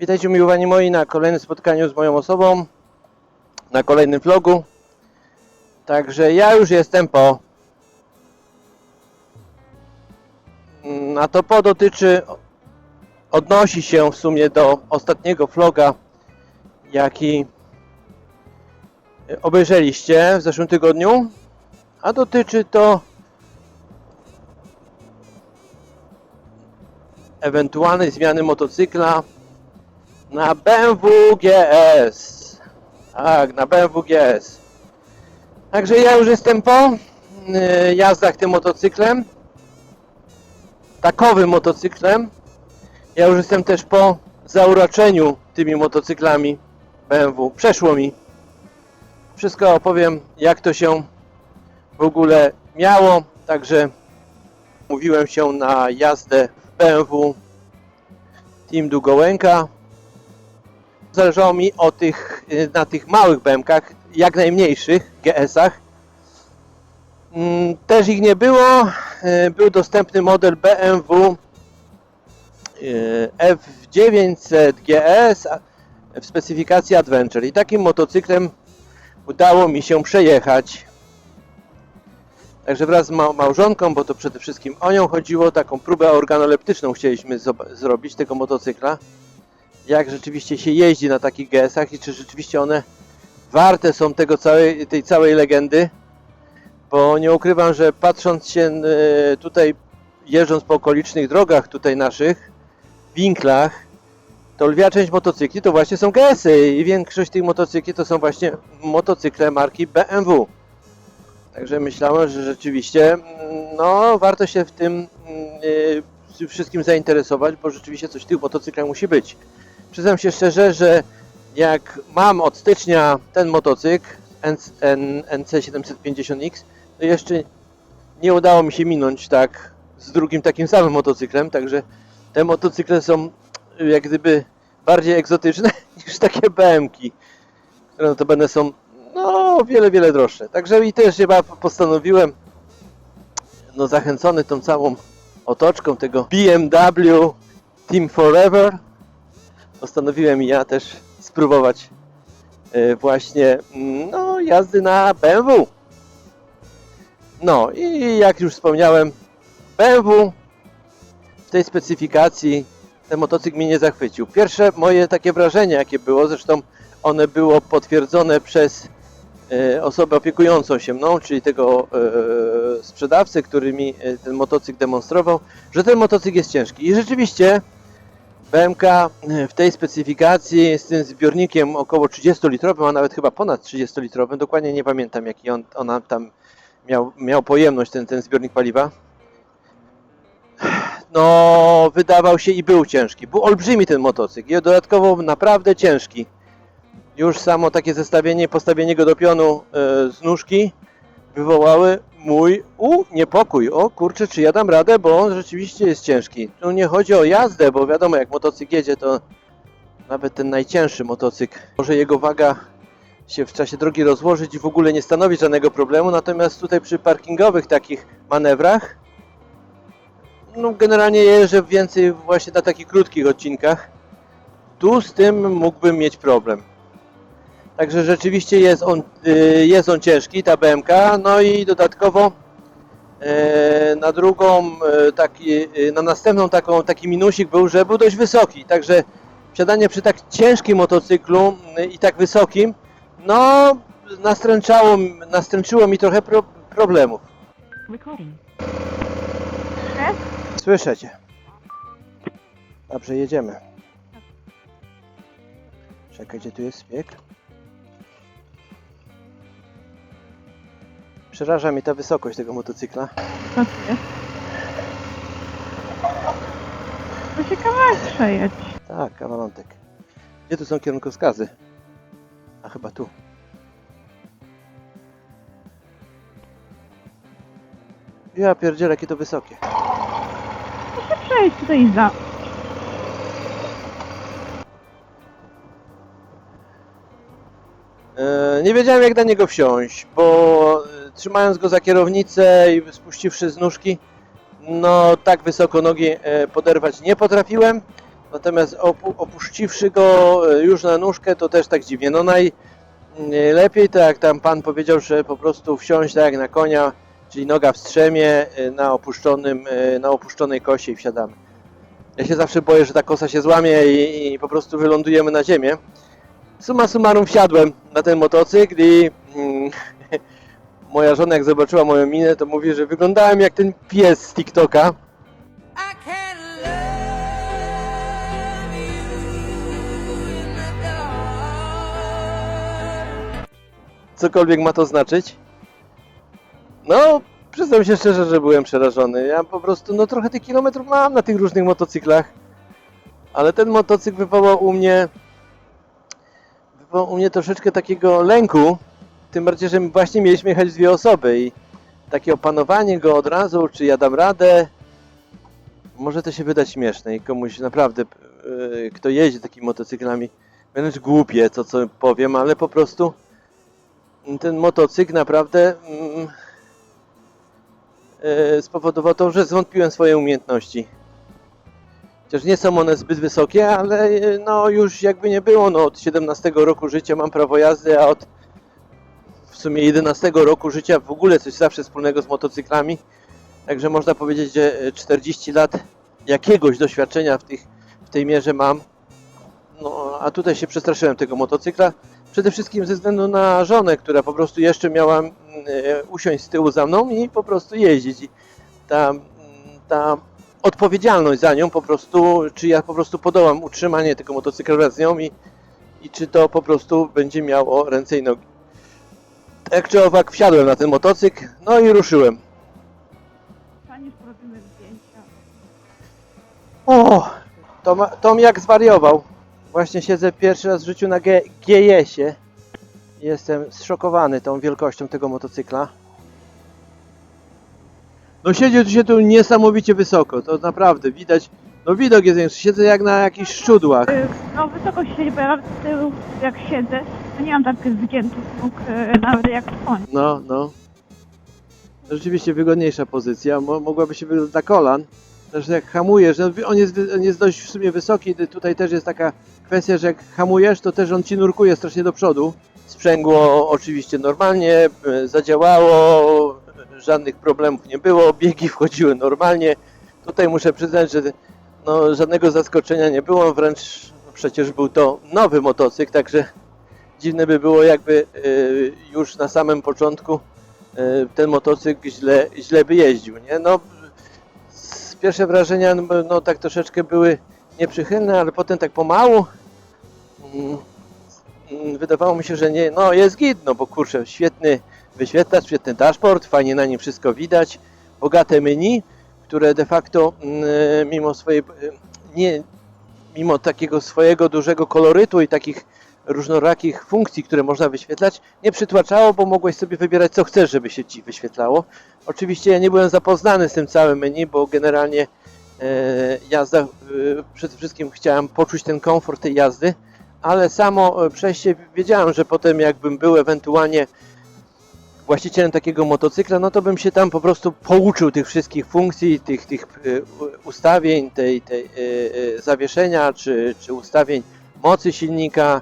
Witajcie umiłowani moi na kolejnym spotkaniu z moją osobą, na kolejnym vlogu. Także ja już jestem po. Mm, A to po dotyczy, odnosi się w sumie do ostatniego vloga, jaki obejrzeliście w zeszłym tygodniu. A dotyczy to ewentualnej zmiany motocykla na BMW GS. Tak, na BMW GS. Także ja już jestem po y, jazdach tym motocyklem. Takowym motocyklem. Ja już jestem też po zauroczeniu tymi motocyklami BMW. Przeszło mi. Wszystko opowiem, jak to się w ogóle miało. Także mówiłem się na jazdę BMW Team Dugołęka. Zależało mi o tych, y, na tych małych BMKach, jak najmniejszych GS-ach. Mm, Też ich nie było. Y, Był dostępny model BMW y, F900 GS w specyfikacji Adventure. I takim motocyklem udało mi się przejechać. Także wraz z ma- małżonką, bo to przede wszystkim o nią chodziło, taką próbę organoleptyczną chcieliśmy zrobić tego motocykla. Jak rzeczywiście się jeździ na takich GS-ach i czy rzeczywiście one warte są tego całej, tej całej legendy. Bo nie ukrywam, że patrząc się e, tutaj, jeżdżąc po okolicznych drogach tutaj naszych, winklach, to lwia część motocykli to właśnie są GS-y i większość tych motocykli to są właśnie motocykle marki BMW. Także myślałem, że rzeczywiście mm, no, warto się w tym yy, wszystkim zainteresować, bo rzeczywiście coś w tych motocyklach musi być. Przyznam się szczerze, że jak mam od stycznia ten motocykl NC, N- NC750X, to jeszcze nie udało mi się minąć tak z drugim takim samym motocyklem, także te motocykle są jak gdyby bardziej egzotyczne niż takie BM-ki, które notabene są no wiele, wiele droższe. Także i też chyba postanowiłem, no zachęcony tą całą otoczką tego BMW Team Forever, postanowiłem ja też spróbować e, właśnie mm, no, jazdy na BMW. No i jak już wspomniałem, BMW w tej specyfikacji ten motocykl mnie nie zachwycił. Pierwsze moje takie wrażenie jakie było, zresztą one było potwierdzone przez e, osobę opiekującą się mną, czyli tego e, sprzedawcę, który mi ten motocykl demonstrował, że ten motocykl jest ciężki. I rzeczywiście BMK w tej specyfikacji z tym zbiornikiem około 30-litrowym, a nawet chyba ponad 30-litrowym, dokładnie nie pamiętam jaki on, ona tam miał, miał pojemność ten, ten zbiornik paliwa, no wydawał się i był ciężki. Był olbrzymi ten motocykl i dodatkowo naprawdę ciężki. Już samo takie zestawienie, postawienie go do pionu e, z nóżki wywołały mój u, niepokój. O kurczę, czy ja dam radę, bo on rzeczywiście jest ciężki. Tu nie chodzi o jazdę, bo wiadomo, jak motocykl jedzie, to nawet ten najcięższy motocykl, może jego waga się w czasie drogi rozłożyć i w ogóle nie stanowi żadnego problemu, natomiast tutaj przy parkingowych takich manewrach, no generalnie jeżdżę więcej właśnie na takich krótkich odcinkach, tu z tym mógłbym mieć problem. Także rzeczywiście jest on, y, jest on ciężki, ta BMK, no i dodatkowo e, na drugą, e, taki, na następną taką, taki minusik był, że był dość wysoki, także wsiadanie przy tak ciężkim motocyklu y, i tak wysokim, no nastręczało, nastręczyło mi trochę pro, problemów. Słyszę cię. Dobrze, jedziemy. Czekaj, gdzie tu jest szpieg? Przeraża mnie ta wysokość tego motocykla. Co to się kawałek przejedź. Tak, kawalątek. Gdzie tu są kierunkowskazy? A chyba tu. Ja pierdzielę, jakie to wysokie. To się przejedź tutaj za... E, Nie wiedziałem jak na niego wsiąść, bo trzymając go za kierownicę i spuściwszy z nóżki, no tak wysoko nogi e, poderwać nie potrafiłem. Natomiast opu- opuściwszy go e, już na nóżkę, to też tak dziwnie. No najlepiej to jak tam pan powiedział, że po prostu wsiąść tak jak na konia, czyli noga w strzemie e, na, opuszczonym, na opuszczonej kosie i wsiadamy. Ja się zawsze boję, że ta kosa się złamie i, i po prostu wylądujemy na ziemię. Summa summarum wsiadłem na ten motocykl i mm, moja żona jak zobaczyła moją minę, to mówi, że wyglądałem jak ten pies z TikToka. Cokolwiek ma to znaczyć. No, przyznam się szczerze, że byłem przerażony. Ja po prostu, no trochę tych kilometrów mam na tych różnych motocyklach, ale ten motocykl wywołał u mnie, wywołał u mnie troszeczkę takiego lęku, tym bardziej, że właśnie mieliśmy jechać dwie osoby i takie opanowanie go od razu, czy ja dam radę, może to się wydać śmieszne i komuś naprawdę, yy, kto jeździ takimi motocyklami, wręcz głupie to, co powiem, ale po prostu ten motocykl naprawdę mm, e, spowodował to, że zwątpiłem swoje umiejętności. Chociaż nie są one zbyt wysokie, ale e, no już jakby nie było, no od 17 roku życia mam prawo jazdy, a od w sumie 11 roku życia w ogóle coś zawsze wspólnego z motocyklami. Także można powiedzieć, że e, 40 lat jakiegoś doświadczenia w, tych, w tej mierze mam. No, a tutaj się przestraszyłem tego motocykla. Przede wszystkim ze względu na żonę, która po prostu jeszcze miała mm, e, usiąść z tyłu za mną i po prostu jeździć. I ta, mm, ta odpowiedzialność za nią po prostu, czy ja po prostu podołam utrzymanie tego motocykla wraz z nią i, i czy to po prostu będzie miało ręce i nogi. Tak czy owak wsiadłem na ten motocykl, no i ruszyłem. Staniesz, porobimy zdjęcia. O, Tom, Tom jak zwariował. Właśnie siedzę pierwszy raz w życiu na G- GS-ie. Jestem zszokowany tą wielkością tego motocykla. No siedzi tu się tu niesamowicie wysoko, to naprawdę widać, no widok jest większy, siedzę jak na jakichś szczudłach. Y, No wysoko siedzi, bo ja z tyłu, jak siedzę, to nie mam tak zgiętych nóg, y, nawet jak koń. No, no. Rzeczywiście wygodniejsza pozycja, Mo mogłaby się wyglądać na kolan. Zresztą jak hamujesz, no, on, jest, wy- on jest dość w sumie wysoki, tutaj też jest taka kwestia, że jak hamujesz, to też on ci nurkuje strasznie do przodu. Sprzęgło oczywiście normalnie, e, zadziałało, e, żadnych problemów nie było, biegi wchodziły normalnie. Tutaj muszę przyznać, że no, żadnego zaskoczenia nie było, wręcz przecież był to nowy motocykl, także dziwne by było jakby e, już na samym początku e, ten motocykl źle, źle by jeździł, nie? No, pierwsze wrażenia no, no tak troszeczkę były nieprzychylne, ale potem tak pomału mm, wydawało mi się, że nie, no jest git, no bo kurczę, świetny wyświetlacz, świetny dashboard, fajnie na nim wszystko widać, bogate menu, które de facto mm, mimo swojej, e, nie, mimo takiego swojego dużego kolorytu i takich różnorakich funkcji, które można wyświetlać, nie przytłaczało, bo mogłeś sobie wybierać co chcesz, żeby się Ci wyświetlało. Oczywiście ja nie byłem zapoznany z tym całym menu, bo generalnie e, jazda, e, przede wszystkim chciałem poczuć ten komfort tej jazdy, ale samo e, przejście wiedziałem, że potem jakbym był ewentualnie właścicielem takiego motocykla, no to bym się tam po prostu pouczył tych wszystkich funkcji, tych, tych u- ustawień, tej, tej e, e, zawieszenia, czy, czy ustawień mocy silnika,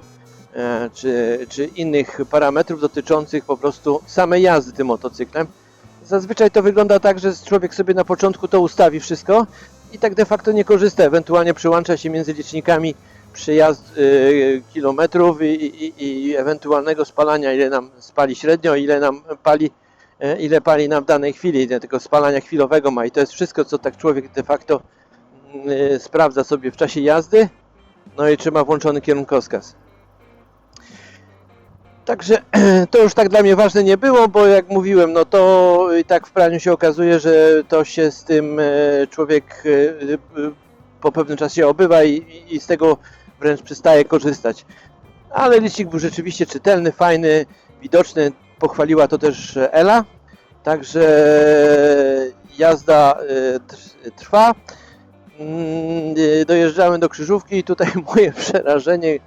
e, czy, czy innych parametrów dotyczących po prostu samej jazdy tym motocyklem. Zazwyczaj to wygląda tak, że człowiek sobie na początku to ustawi wszystko i tak de facto nie korzysta, ewentualnie przyłącza się między licznikami przejazd y, kilometrów i, i, i ewentualnego spalania, ile nam spali średnio, ile nam pali, e, ile pali nam w danej chwili, ile tego spalania chwilowego ma i to jest wszystko, co tak człowiek de facto y, sprawdza sobie w czasie jazdy, no i trzyma włączony kierunkowskaz. Także to już tak dla mnie ważne nie było, bo jak mówiłem, no to i tak w praniu się okazuje, że to się z tym e, człowiek e, po pewnym czasie obywa i, i z tego wręcz przestaje korzystać. Ale licznik był rzeczywiście czytelny, fajny, widoczny. Pochwaliła to też Ela. Także jazda e, tr- trwa. Mm, e, Dojeżdżamy do krzyżówki i tutaj moje przerażenie,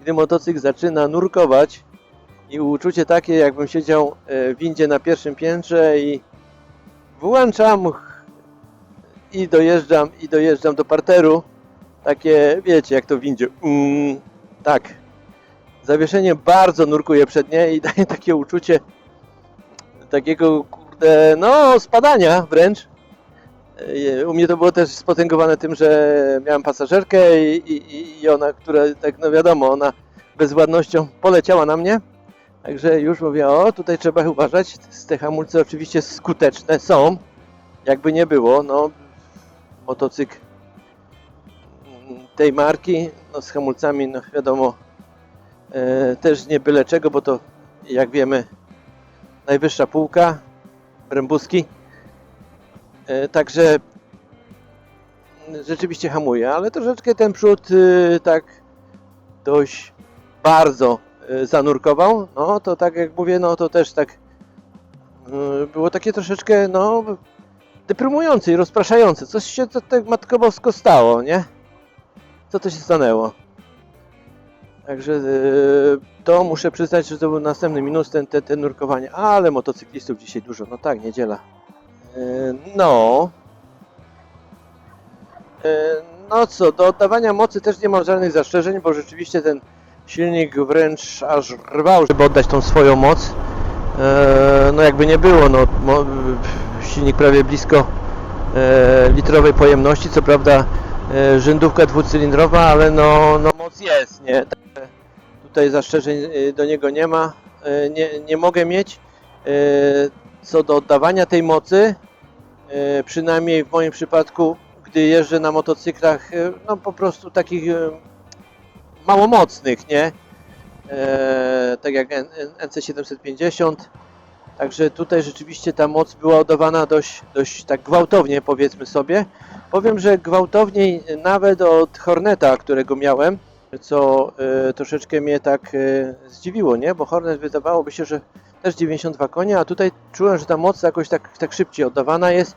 gdy motocykl zaczyna nurkować i uczucie takie, jakbym siedział e, w windzie na pierwszym piętrze i włączam i dojeżdżam i dojeżdżam do parteru takie, wiecie, jak to w windzie. Mm, tak. Zawieszenie bardzo nurkuje przednie i daje takie uczucie takiego, kurde, no, spadania wręcz. E, U mnie to było też spotęgowane tym, że miałem pasażerkę i, i, i ona, która, tak no wiadomo, ona bezładnością poleciała na mnie. Także już mówię, o, tutaj trzeba uważać. Te hamulce oczywiście skuteczne są, jakby nie było, no, motocykl tej marki, no z hamulcami, no wiadomo, e, też nie byle czego, bo to, jak wiemy, najwyższa półka, brębuski. E, także rzeczywiście hamuje, ale troszeczkę ten przód y, tak dość bardzo y, zanurkował. No to tak jak mówię, no to też tak y, było takie troszeczkę no deprymujące i rozpraszające. Coś się to tak matko bosko stało, nie? Co to się stanęło? Także y, to muszę przyznać, że to był następny minus, ten, ten, nurkowanie. Ale motocyklistów dzisiaj dużo. No tak, niedziela. Y, No. Y, No co, do oddawania mocy też nie mam żadnych zastrzeżeń, bo rzeczywiście ten silnik wręcz aż rwał, żeby oddać tą swoją moc. E, No jakby nie było, no silnik prawie blisko e, litrowej pojemności, co prawda rzędówka dwucylindrowa, ale no, no moc jest, nie? Tutaj zastrzeżeń e, do niego nie ma, e, nie, nie mogę mieć. E, Co do oddawania tej mocy, e, przynajmniej w moim przypadku, gdy jeżdżę na motocyklach, e, no po prostu takich e, mało mocnych, nie? E, tak jak N- N- NC750. Także tutaj rzeczywiście ta moc była oddawana dość, dość tak gwałtownie, powiedzmy sobie. Powiem, że gwałtowniej nawet od Horneta, którego miałem, co e, troszeczkę mnie tak e, zdziwiło, nie? Bo Hornet wydawałoby się, że też 92 konie, a tutaj czułem, że ta moc jakoś tak, tak szybciej oddawana jest.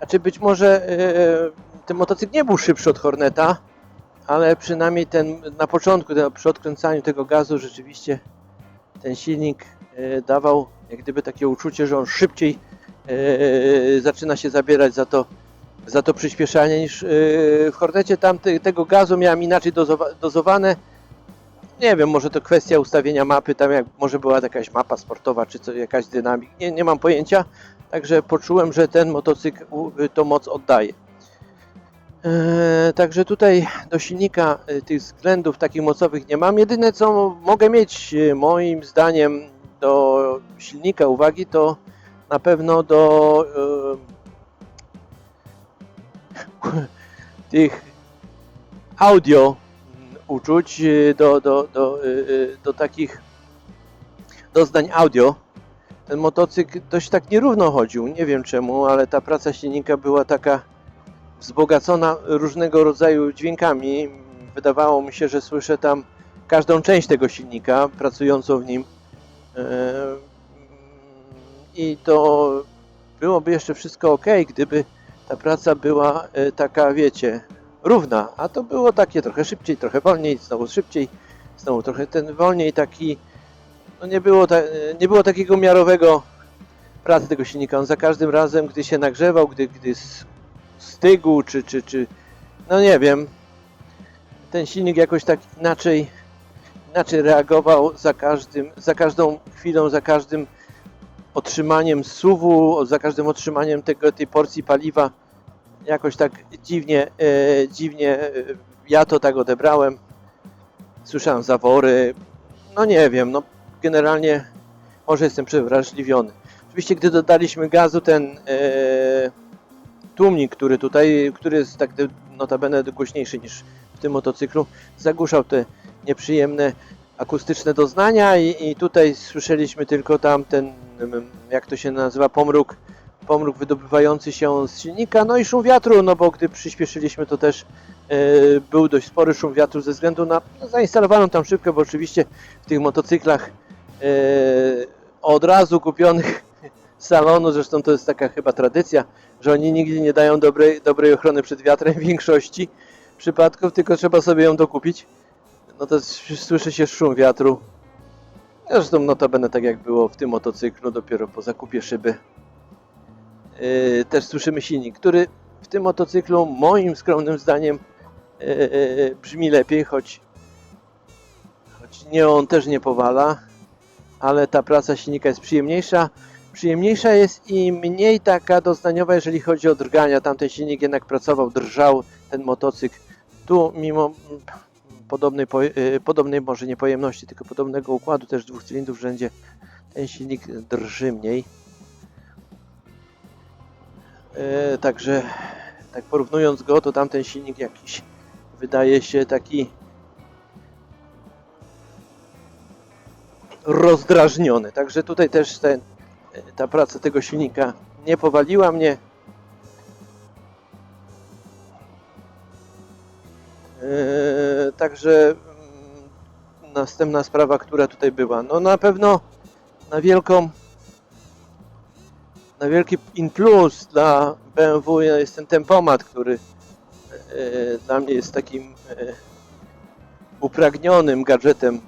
A czy być może e, ten motocykl nie był szybszy od Horneta, ale przynajmniej ten na początku, ten, przy odkręcaniu tego gazu rzeczywiście ten silnik dawał jak gdyby takie uczucie, że on szybciej e, zaczyna się zabierać za to, za to przyspieszanie niż e, w Hornecie. Tam te, tego gazu miałem inaczej dozowa- dozowane. Nie wiem, może to kwestia ustawienia mapy, tam jak może była jakaś mapa sportowa, czy co, jakaś dynamik, nie, nie mam pojęcia. Także poczułem, że ten motocykl to moc oddaje. Eee, Także tutaj do silnika e, tych względów takich mocowych nie mam. Jedyne co mogę mieć e, moim zdaniem do silnika uwagi to na pewno do e, tych audio uczuć, e, do, do, do, e, do takich doznań audio. Ten motocykl dość tak nierówno chodził, nie wiem czemu, ale ta praca silnika była taka wzbogacona różnego rodzaju dźwiękami. Wydawało mi się, że słyszę tam każdą część tego silnika pracującą w nim. I to byłoby jeszcze wszystko ok, gdyby ta praca była e, taka, wiecie, równa. A to było takie trochę szybciej, trochę wolniej, znowu szybciej, znowu trochę ten wolniej, taki. No nie było, ta, nie było takiego miarowego pracy tego silnika. On za każdym razem, gdy się nagrzewał, gdy, gdy stygł, czy, czy, czy no nie wiem, ten silnik jakoś tak inaczej, inaczej reagował za każdym, za każdą chwilą, za każdym otrzymaniem suwu, za każdym otrzymaniem tego, tej porcji paliwa. Jakoś tak dziwnie, e, dziwnie e, ja to tak odebrałem. Słyszałem zawory. No nie wiem, no generalnie może jestem przewrażliwiony. Oczywiście, gdy dodaliśmy gazu, ten e, tłumnik, który tutaj, który jest tak notabene głośniejszy niż w tym motocyklu, zagłuszał te nieprzyjemne akustyczne doznania i, i tutaj słyszeliśmy tylko tamten, mm, jak to się nazywa, pomruk, pomruk wydobywający się z silnika, no i szum wiatru, no bo gdy przyspieszyliśmy to też e, był dość spory szum wiatru ze względu na no, zainstalowaną tam szybkę, bo oczywiście w tych motocyklach e, od razu kupionych z salonu, zresztą to jest taka chyba tradycja, że oni nigdy nie dają dobrej, dobrej ochrony przed wiatrem w większości przypadków, tylko trzeba sobie ją dokupić. No to słyszy się szum wiatru. Zresztą notabene tak jak było w tym motocyklu, dopiero po zakupie szyby. Yy, też słyszymy silnik, który w tym motocyklu moim skromnym zdaniem e, brzmi lepiej, choć, choć nie on też nie powala, ale ta praca silnika jest przyjemniejsza. Przyjemniejsza jest i mniej taka doznaniowa, jeżeli chodzi o drgania. Tamten silnik jednak pracował, drżał ten motocykl. Tu mimo podobnej, e, podobnej może nie pojemności, tylko podobnego układu też dwóch cylindrów w rzędzie ten silnik drży mniej. E, także tak porównując go, to tamten silnik jakiś wydaje się taki rozdrażniony. Także tutaj też ten, e, ta praca tego silnika nie powaliła mnie. Także mm, następna sprawa, która tutaj była. No na pewno na wielką na wielki in plus dla BMW jest ten tempomat, który e, dla mnie jest takim e, upragnionym gadżetem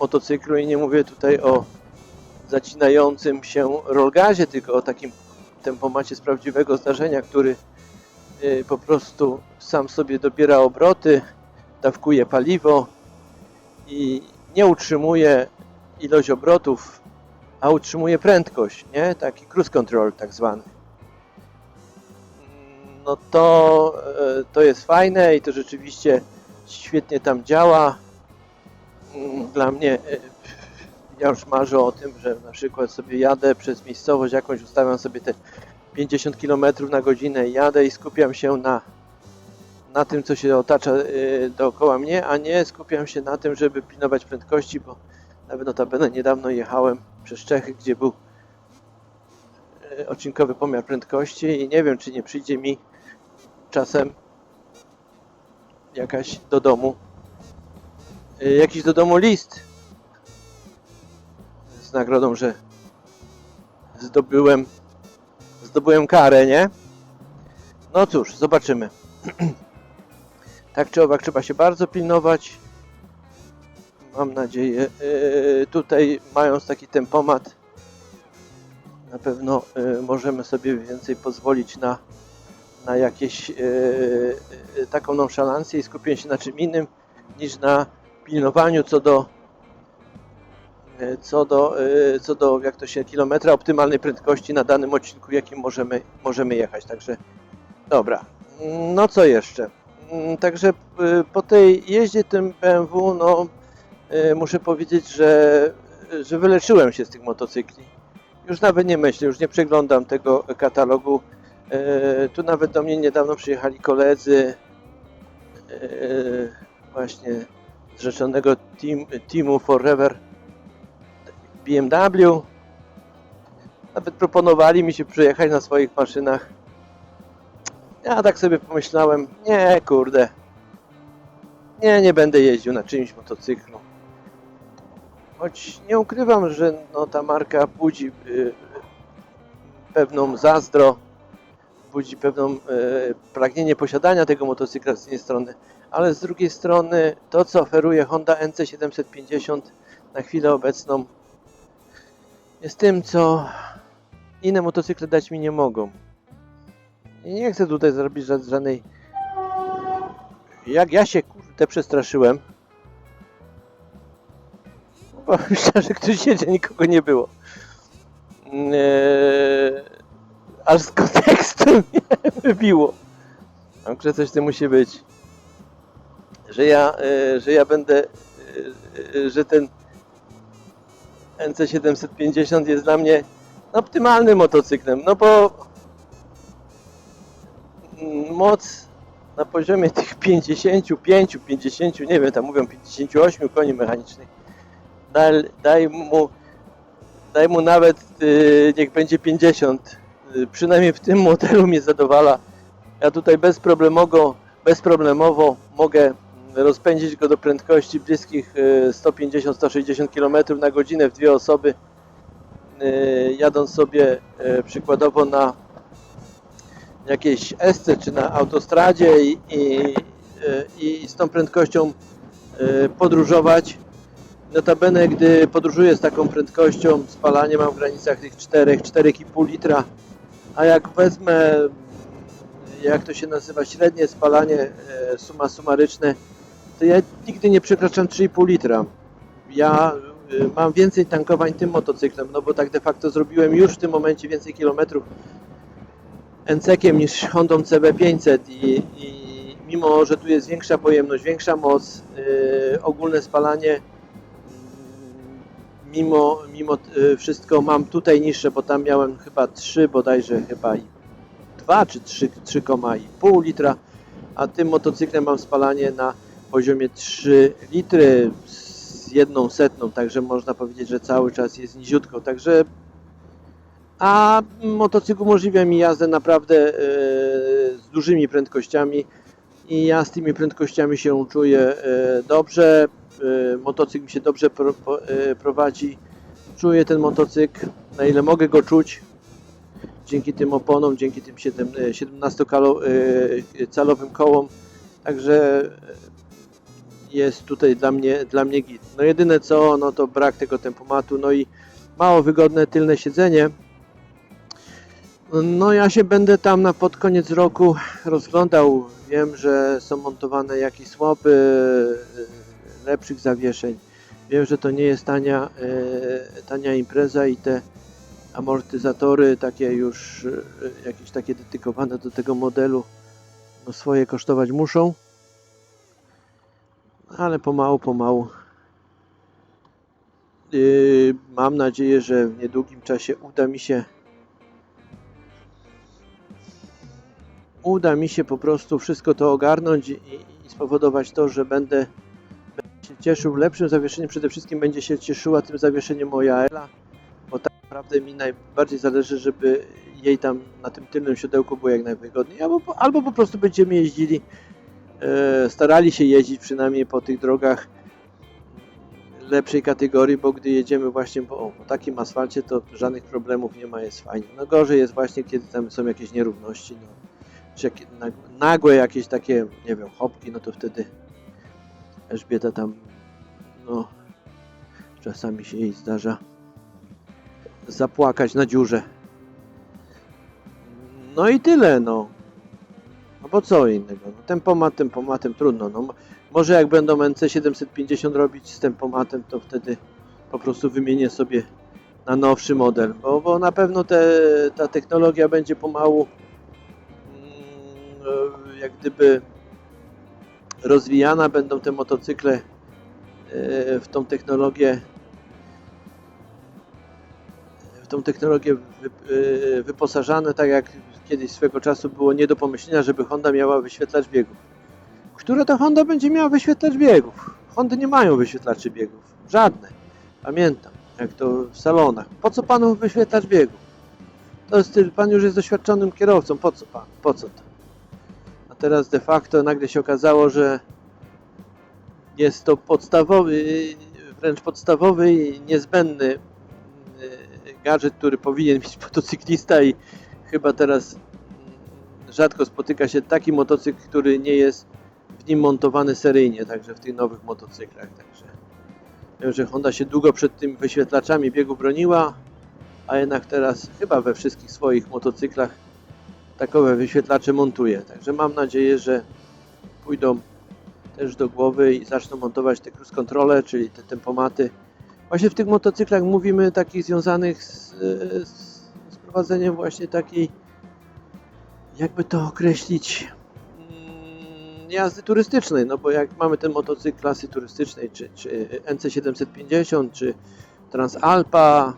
motocyklu i nie mówię tutaj o zacinającym się rollgazie, tylko o takim tempomacie z prawdziwego zdarzenia, który po prostu sam sobie dobiera obroty, dawkuje paliwo i nie utrzymuje ilość obrotów, a utrzymuje prędkość, nie? Taki cruise control tak zwany. No to, e, to jest fajne i to rzeczywiście świetnie tam działa. Mm, Dla mnie, e, ja już marzę o tym, że na przykład sobie jadę przez miejscowość jakąś, ustawiam sobie te 50 km na godzinę jadę i skupiam się na, na tym, co się otacza e, dookoła mnie, a nie skupiam się na tym, żeby pilnować prędkości, bo nawet notabene niedawno jechałem przez Czechy, gdzie był e, odcinkowy pomiar prędkości i nie wiem, czy nie przyjdzie mi czasem jakaś do domu e, jakiś do domu list z nagrodą, że zdobyłem zdobyłem karę, nie? No cóż, zobaczymy. tak czy owak trzeba się bardzo pilnować. Mam nadzieję. e, tutaj mając taki tempomat na pewno e, możemy sobie więcej pozwolić na, na jakieś e, taką nonszalancję i skupienie się na czym innym niż na pilnowaniu co do co do, e, co do jak to się kilometra optymalnej prędkości na danym odcinku jakim możemy, możemy jechać. Także dobra. No co jeszcze? Mm, Także e, po tej jeździe tym BMW no e, muszę powiedzieć, że, że wyleczyłem się z tych motocykli. Już nawet nie myślę, już nie przeglądam tego katalogu. E, Tu nawet do mnie niedawno przyjechali koledzy e, właśnie z rzeczonego team, teamu Forever BMW. Nawet proponowali mi się przyjechać na swoich maszynach. Ja tak sobie pomyślałem, nie kurde, nie, nie będę jeździł na czyimś motocyklu. Choć nie ukrywam, że no, ta marka budzi y, pewną zazdro, budzi pewną y, pragnienie posiadania tego motocykla z jednej strony, ale z drugiej strony to, co oferuje Honda NC750 na chwilę obecną, jest tym, co inne motocykle dać mi nie mogą. I nie chcę tutaj zrobić ża- żadnej... Jak ja się kurde przestraszyłem, bo myślałem, że ktoś jedzie, nikogo nie było. Eee, aż z kontekstu mnie wybiło. Także coś tym musi być. Że ja, e, że ja będę, e, e, że ten NC750 jest dla mnie optymalnym motocyklem, no bo moc na poziomie tych 55, 50, nie wiem, tam mówią 58 koni mechanicznych. Daj, daj mu daj mu nawet y, niech będzie 50. Y, przynajmniej w tym modelu mnie zadowala. Ja tutaj bezproblemowo, bezproblemowo mogę rozpędzić go do prędkości bliskich y, 150-160 km na godzinę w dwie osoby. Y, jadąc sobie y, przykładowo na jakiejś esce czy na autostradzie i, i, y, i z tą prędkością y, podróżować. Notabene, gdy podróżuję z taką prędkością, spalanie mam w granicach tych 4, 4,5 litra, a jak wezmę jak to się nazywa, średnie spalanie suma sumaryczne, to ja nigdy nie przekraczam 3,5 litra. Ja e, mam więcej tankowań tym motocyklem, no bo tak de facto zrobiłem już w tym momencie więcej kilometrów NC-kiem niż Hondą CB500 i, i mimo, że tu jest większa pojemność, większa moc, e, ogólne spalanie mm, mimo, mimo e, wszystko mam tutaj niższe, bo tam miałem chyba 3 bodajże chyba i 2 czy 3, 3,5 litra, a tym motocyklem mam spalanie na poziomie 3 litry z jedną setną, także można powiedzieć, że cały czas jest niziutko, także a motocykl umożliwia mi jazdę naprawdę e, z dużymi prędkościami i ja z tymi prędkościami się czuję e, dobrze, e, motocykl mi się dobrze prowadzi, czuję ten motocykl, na ile mogę go czuć, dzięki tym oponom, dzięki tym 17-calowym kołom. Także jest tutaj dla mnie, dla mnie git. No jedyne co, no to brak tego tempomatu, no i mało wygodne tylne siedzenie. No ja się będę tam na pod koniec roku rozglądał. Wiem, że są montowane jakieś słopy lepszych zawieszeń. Wiem, że to nie jest tania, e, tania impreza i te amortyzatory takie już e, jakieś takie dedykowane do tego modelu no swoje kosztować muszą ale pomału, pomału. Yy, mam nadzieję, że w niedługim czasie uda mi się uda mi się po prostu wszystko to ogarnąć i, i spowodować to, że będę, będę się cieszył. Lepszym zawieszeniem, przede wszystkim będzie się cieszyła tym zawieszeniem moja Ela, bo tak naprawdę mi najbardziej zależy, żeby jej tam na tym tylnym siodełku było jak najwygodniej, albo, albo po prostu będziemy jeździli, starali się jeździć przynajmniej po tych drogach lepszej kategorii, bo gdy jedziemy właśnie po, po takim asfalcie, to żadnych problemów nie ma, jest fajnie. No gorzej jest właśnie, kiedy tam są jakieś nierówności, no, czy nag- nagłe jakieś takie, nie wiem, hopki, no to wtedy Elżbieta tam, no, czasami się jej zdarza zapłakać na dziurze. No i tyle, no. No bo co innego? No, tempomat, tempomatem trudno. No, mo- może jak będą NC750 robić z tempomatem, to wtedy po prostu wymienię sobie na nowszy model, bo, bo na pewno te, ta technologia będzie pomału mm, jak gdyby rozwijana, będą te motocykle e, w tą technologię w tą technologię e, wyposażane, tak jak kiedyś swego czasu było nie do pomyślenia, żeby Honda miała wyświetlacz biegów. Która ta Honda będzie miała wyświetlacz biegów? Hondy nie mają wyświetlaczy biegów. Żadne. Pamiętam, jak to w salonach. Po co panu wyświetlacz biegów? To jest, styl, pan już jest doświadczonym kierowcą. Po co pan? Po co to? A teraz de facto nagle się okazało, że jest to podstawowy, wręcz podstawowy i niezbędny y, gadżet, który powinien mieć motocyklista i chyba teraz rzadko spotyka się taki motocykl, który nie jest w nim montowany seryjnie, także w tych nowych motocyklach. Także wiem, że Honda się długo przed tym wyświetlaczami biegu broniła, a jednak teraz chyba we wszystkich swoich motocyklach takowe wyświetlacze montuje. Także mam nadzieję, że pójdą też do głowy i zaczną montować te cruise controle, czyli te tempomaty. Właśnie w tych motocyklach mówimy takich związanych z, z prowadzeniem właśnie takiej, jakby to określić, mm, jazdy turystycznej, no bo jak mamy ten motocykl klasy turystycznej, czy, czy NC750, czy Transalpa,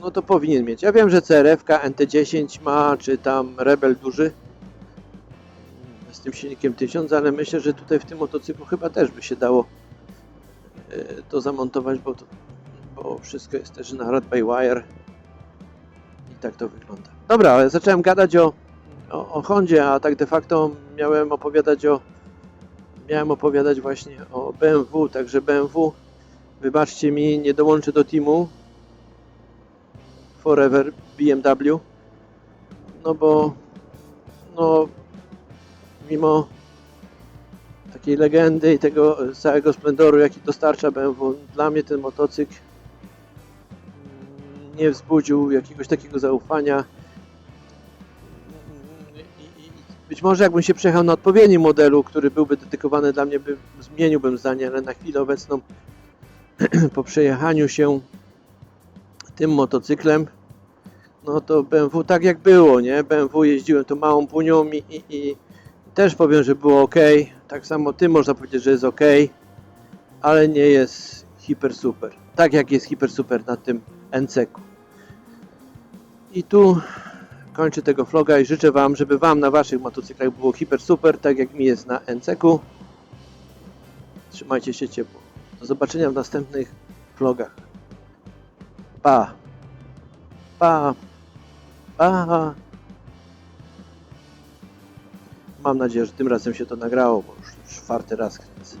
no to powinien mieć. Ja wiem, że CRF-ka NT10 ma, czy tam Rebel duży z tym silnikiem 1000, ale myślę, że tutaj w tym motocyklu chyba też by się dało e, to zamontować, bo, to, bo wszystko jest też na rod by wire i tak to wygląda. Dobra, zacząłem gadać o, o, o Hondzie, a tak de facto miałem opowiadać o miałem opowiadać właśnie o BMW, także BMW wybaczcie mi, nie dołączę do teamu Forever BMW no bo no mimo takiej legendy i tego całego splendoru, jaki dostarcza BMW, dla mnie ten motocykl nie wzbudził jakiegoś takiego zaufania. Być może jakbym się przejechał na odpowiednim modelu, który byłby dedykowany dla mnie, by, zmieniłbym zdanie, ale na chwilę obecną po przejechaniu się tym motocyklem, no to BMW tak jak było, nie? BMW jeździłem tą małą punią i, i, i też powiem, że było ok. Tak samo tym można powiedzieć, że jest ok, ale nie jest hiper super. Tak jak jest hiper super na tym NC-ku. I tu kończę tego vloga i życzę Wam, żeby Wam na Waszych motocyklach było hiper super, tak jak mi jest na NC-ku. Trzymajcie się ciepło. Do zobaczenia w następnych vlogach. Pa. Pa. Pa. Mam nadzieję, że tym razem się to nagrało, bo już czwarty raz kręcę.